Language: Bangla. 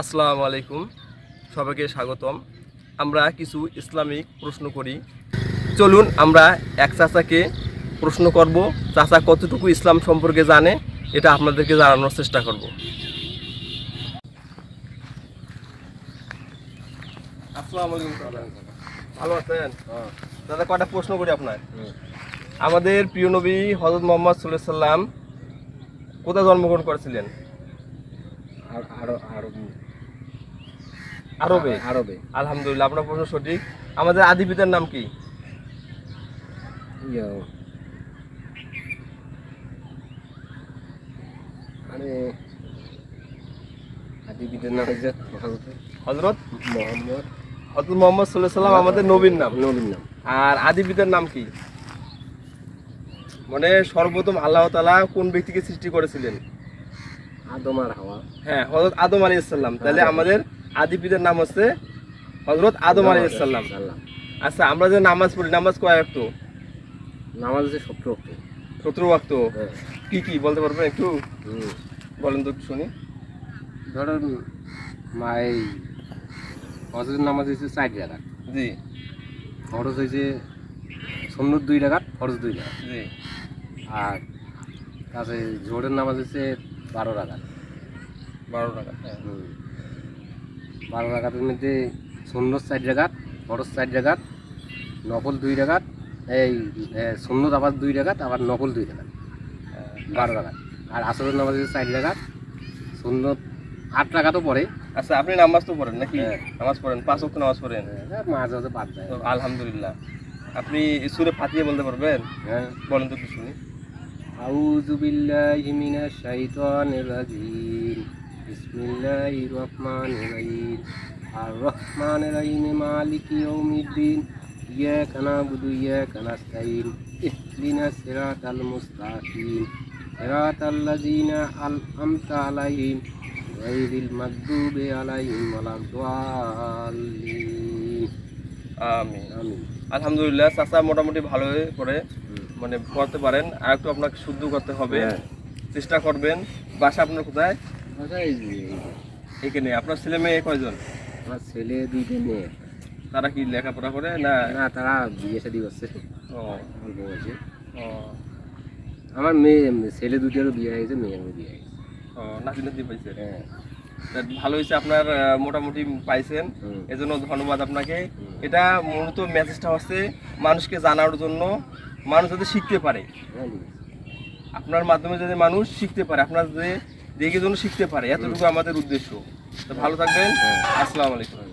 আসসালামু আলাইকুম। সবাইকে স্বাগতম। আমরা কিছু ইসলামিক প্রশ্ন করি। চলুন আমরা এক চাচাকে প্রশ্ন করব। চাচা কতটুকু ইসলাম সম্পর্কে জানে এটা আপনাদেরকে জানানোর চেষ্টা করব। আসসালামু আলাইকুম ভালো আছেন? দাদা কটা প্রশ্ন করি আপনার? আমাদের প্রিয় নবী হজরত মোহাম্মদ সাল্লাম কোথায় জন্মগ্রহণ করেছিলেন? আরবে আরবে আলহামদুলিল্লাহ আপনার প্রশ্ন সঠিক। আমাদের আদি পিতার নাম কি? আরে আদি বিদের নাম হচ্ছে হজরত মোহাম্মদ। হজরত মোহাম্মদ সাল্লাহ সাল্লাম আমাদের নবীর নাম। নবীর নাম। আর আদি পিতার নাম কি? মানে সর্বপ্রথম আল্লাহ তালা কোন ব্যক্তিকে সৃষ্টি করেছিলেন? আদম আর হাওয়া। হ্যাঁ হজরত আদম আলী ইসলাম তাহলে আমাদের আদি পিতার নাম হচ্ছে হজরত আদম আলী ইসলাম সাল্লাম আচ্ছা আমরা যে নামাজ পড়ি নামাজ কয় একটু নামাজ হচ্ছে সত্তর অক্ট সতেরো ওয়াক্ত? হ্যাঁ। কি কি বলতে পারবেন একটু? বলেন তো একটু শুনি। ধরেন মা এই হজরের নামাজ হয়েছে চার টাকা জি। খরচ হয়েছে সন্ন্যত দুই টাকা খরচ দুই টাকা জি। আর কাছে জোরের নামাজ হচ্ছে বারো টাকা বারো টাকা হ্যাঁ। বারো টাকার মধ্যে সন্ন্যত চার জায়গাত খরচ চার নকল দুই টাকাত এই সন্ন্যত আবার দুই টাকাত আবার নকল দুই হ্যাঁ। বারো টাকাত আর আসরের নামাজ চার জায়গাত সন্ন্যত আট টাকা তো পড়ে। আচ্ছা আপনি নামাজ তো পড়েন নাকি? হ্যাঁ। নামাজ পড়েন পাঁচ ওয়াক্ত নামাজ পড়েন। হ্যাঁ, মাঝে মাঝে বাদ দেয় তো আলহামদুলিল্লাহ। আপনি সুরে ফাতিয়ে বলতে পারবেন? হ্যাঁ। বলেন তো একটু শুনি আউযু বিল্লাহি মিনাশ শাইতানির রাজিম বিসমিল্লাহির রহমানির রহিম আর রহমানির রহিম মালিকি ইয়াউমিদ্দিন ইয়াকা নাবুদু ওয়া ইয়াকা নাস্তাইন ইহদিনাস সিরাতাল মুস্তাকিম সিরাতাল লাযিনা আন'আমতা আলাইহিম গায়রিল মাগদুবি আলাইহিম ওয়ালাদ-দাল্লিন আমিন আমিন আলহামদুলিল্লাহ চাচা মোটামুটি ভালোই করে। মানে করতে পারেন। আর একটু আপনাকে শুদ্ধ করতে হবে। হ্যাঁ। চেষ্টা করবেন। বাসা আপনার কোথায়? এখানে। আপনার ছেলে মেয়ে কয়জন? আমার ছেলে দুইটা মেয়ে। তারা কি লেখাপড়া করে না? না তারা বিয়ে শাদি করছে। ও। অল্প বয়সে। ও। আমার মেয়ে ছেলে দুটারও বিয়ে হয়েছে মেয়েরও বিয়ে হয়েছে ও নাতি নাতি পাইছে। হ্যাঁ। ভালো হয়েছে আপনার মোটামুটি পাইছেন। এজন্য ধন্যবাদ আপনাকে। এটা মূলত মেসেজটা হচ্ছে মানুষকে জানার জন্য। মানুষ যাতে শিখতে পারে। আপনার মাধ্যমে যাতে মানুষ শিখতে পারে আপনার যে দেখে যেন শিখতে পারে এতটুকু আমাদের উদ্দেশ্য তো ভালো থাকবেন হ্যাঁ। আসসালামু আলাইকুম